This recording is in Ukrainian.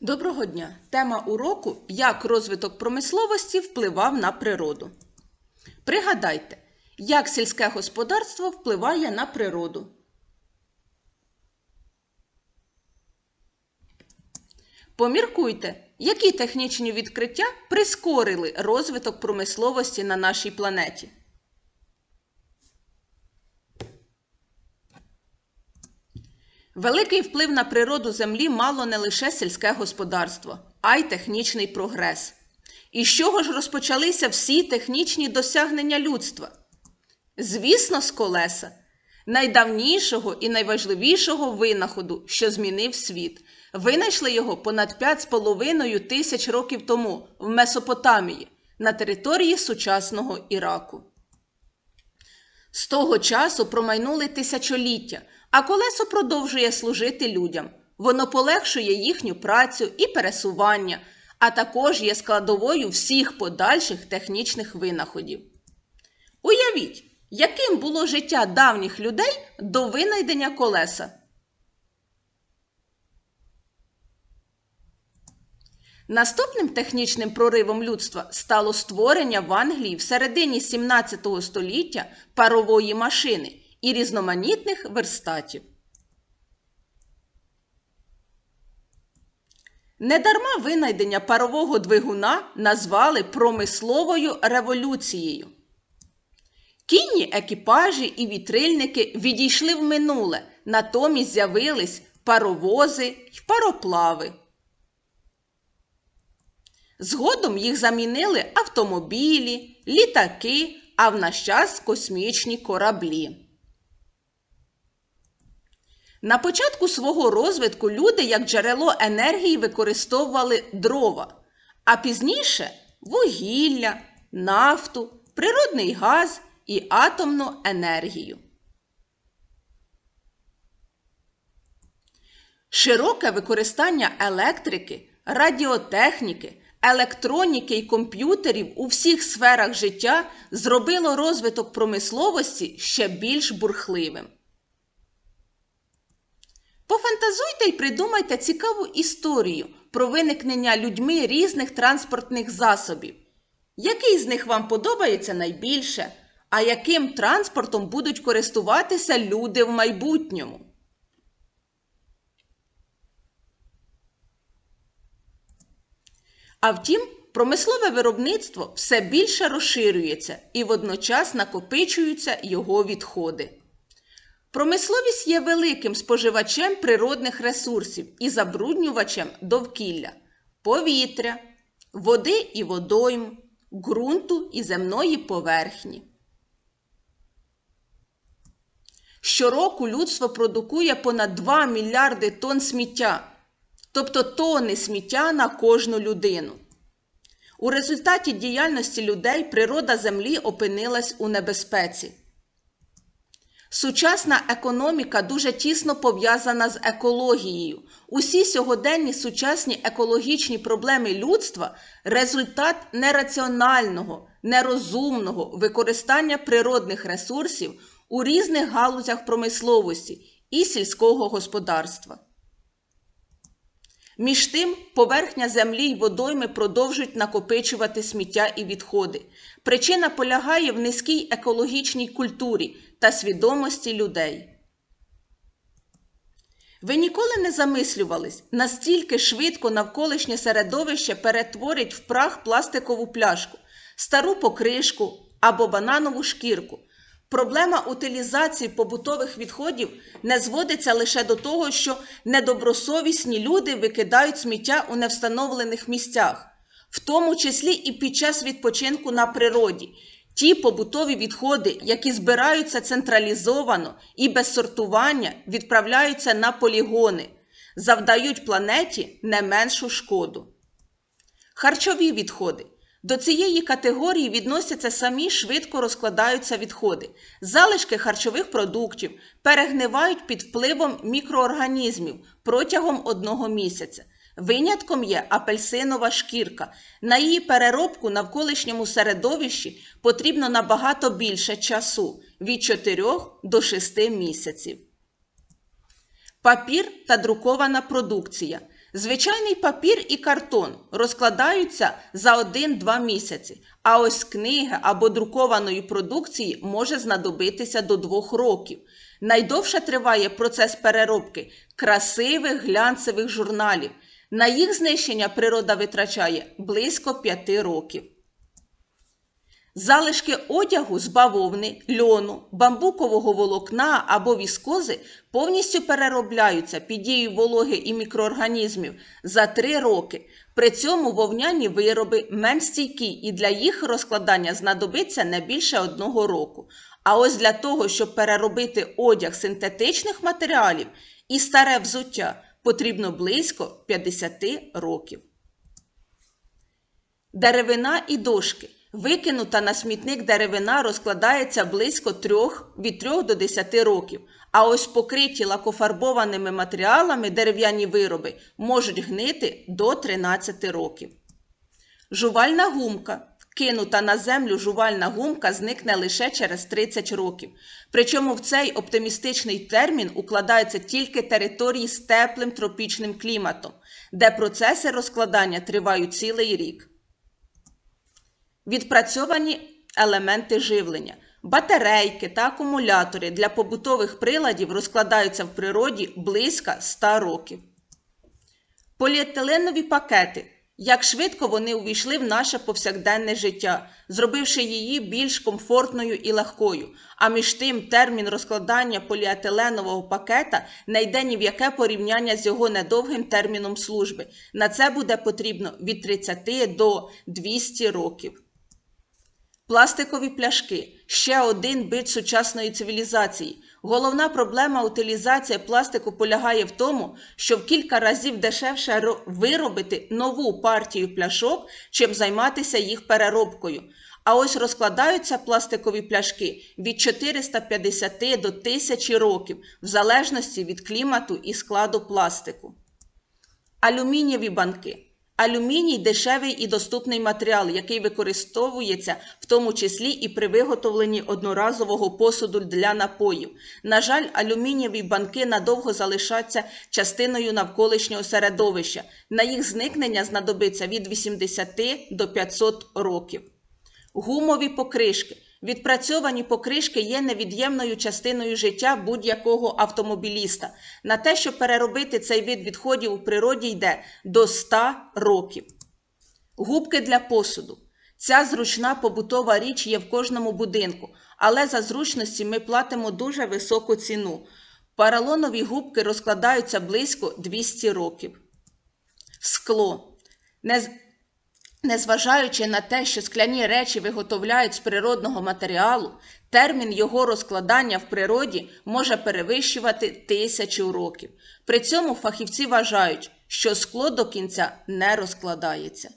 Доброго дня! Тема уроку Як розвиток промисловості впливав на природу. Пригадайте, як сільське господарство впливає на природу. Поміркуйте, які технічні відкриття прискорили розвиток промисловості на нашій планеті. Великий вплив на природу землі мало не лише сільське господарство, а й технічний прогрес. І з чого ж розпочалися всі технічні досягнення людства? Звісно, з колеса, найдавнішого і найважливішого винаходу, що змінив світ. Винайшли його понад 5,5 тисяч років тому в Месопотамії на території сучасного Іраку. З того часу промайнули тисячоліття, а колесо продовжує служити людям. Воно полегшує їхню працю і пересування, а також є складовою всіх подальших технічних винаходів. Уявіть, яким було життя давніх людей до винайдення колеса. Наступним технічним проривом людства стало створення в Англії в середині 17 століття парової машини і різноманітних верстатів. Недарма винайдення парового двигуна назвали промисловою революцією. Кінні екіпажі і вітрильники відійшли в минуле, натомість з'явились паровози й пароплави. Згодом їх замінили автомобілі, літаки, а в наш час космічні кораблі. На початку свого розвитку люди як джерело енергії використовували дрова, а пізніше вугілля, нафту, природний газ і атомну енергію. Широке використання електрики, радіотехніки, електроніки і комп'ютерів у всіх сферах життя зробило розвиток промисловості ще більш бурхливим. Пофантазуйте і придумайте цікаву історію про виникнення людьми різних транспортних засобів. Який з них вам подобається найбільше, а яким транспортом будуть користуватися люди в майбутньому? А втім, промислове виробництво все більше розширюється і водночас накопичуються його відходи. Промисловість є великим споживачем природних ресурсів і забруднювачем довкілля, повітря, води і водойм, ґрунту і земної поверхні. Щороку людство продукує понад 2 мільярди тонн сміття, тобто тонни сміття на кожну людину. У результаті діяльності людей природа Землі опинилась у небезпеці. Сучасна економіка дуже тісно пов'язана з екологією. Усі сьогоденні сучасні екологічні проблеми людства результат нераціонального, нерозумного використання природних ресурсів у різних галузях промисловості і сільського господарства. Між тим, поверхня землі й водойми продовжують накопичувати сміття і відходи. Причина полягає в низькій екологічній культурі та свідомості людей. Ви ніколи не замислювались, настільки швидко навколишнє середовище перетворить в прах пластикову пляшку, стару покришку або бананову шкірку. Проблема утилізації побутових відходів не зводиться лише до того, що недобросовісні люди викидають сміття у невстановлених місцях, в тому числі і під час відпочинку на природі. Ті побутові відходи, які збираються централізовано і без сортування, відправляються на полігони, завдають планеті не меншу шкоду. Харчові відходи. До цієї категорії відносяться самі швидко розкладаються відходи. Залишки харчових продуктів перегнивають під впливом мікроорганізмів протягом одного місяця. Винятком є апельсинова шкірка. На її переробку навколишньому середовищі потрібно набагато більше часу від 4 до 6 місяців. Папір та друкована продукція. Звичайний папір і картон розкладаються за 1-2 місяці, а ось книги або друкованої продукції може знадобитися до 2 років. Найдовше триває процес переробки красивих глянцевих журналів. На їх знищення природа витрачає близько 5 років. Залишки одягу з бавовни, льону, бамбукового волокна або віскози повністю переробляються під дією вологи і мікроорганізмів за 3 роки. При цьому вовняні вироби менш стійкі і для їх розкладання знадобиться не більше одного року. А ось для того, щоб переробити одяг синтетичних матеріалів і старе взуття, потрібно близько 50 років. Деревина і дошки. Викинута на смітник деревина розкладається близько 3, від 3 до 10 років. А ось покриті лакофарбованими матеріалами дерев'яні вироби можуть гнити до 13 років. Жувальна гумка. Кинута на землю жувальна гумка зникне лише через 30 років. Причому в цей оптимістичний термін укладаються тільки території з теплим тропічним кліматом, де процеси розкладання тривають цілий рік. Відпрацьовані елементи живлення. Батарейки та акумулятори для побутових приладів розкладаються в природі близько 100 років. Поліетиленові пакети. Як швидко вони увійшли в наше повсякденне життя, зробивши її більш комфортною і легкою. А між тим термін розкладання поліетиленового пакета не йде ні в яке порівняння з його недовгим терміном служби. На це буде потрібно від 30 до 200 років. Пластикові пляшки ще один бит сучасної цивілізації. Головна проблема утилізації пластику полягає в тому, що в кілька разів дешевше виробити нову партію пляшок, чим займатися їх переробкою. А ось розкладаються пластикові пляшки від 450 до 1000 років, в залежності від клімату і складу пластику. Алюмінієві банки. Алюміній дешевий і доступний матеріал, який використовується в тому числі і при виготовленні одноразового посуду для напоїв. На жаль, алюмінієві банки надовго залишаться частиною навколишнього середовища. На їх зникнення знадобиться від 80 до 500 років. Гумові покришки. Відпрацьовані покришки є невід'ємною частиною життя будь-якого автомобіліста. На те, щоб переробити цей вид відходів у природі, йде до 100 років. Губки для посуду. Ця зручна побутова річ є в кожному будинку, але за зручності ми платимо дуже високу ціну. Паралонові губки розкладаються близько 200 років. Скло. Не... Незважаючи на те, що скляні речі виготовляють з природного матеріалу, термін його розкладання в природі може перевищувати тисячу років. При цьому фахівці вважають, що скло до кінця не розкладається.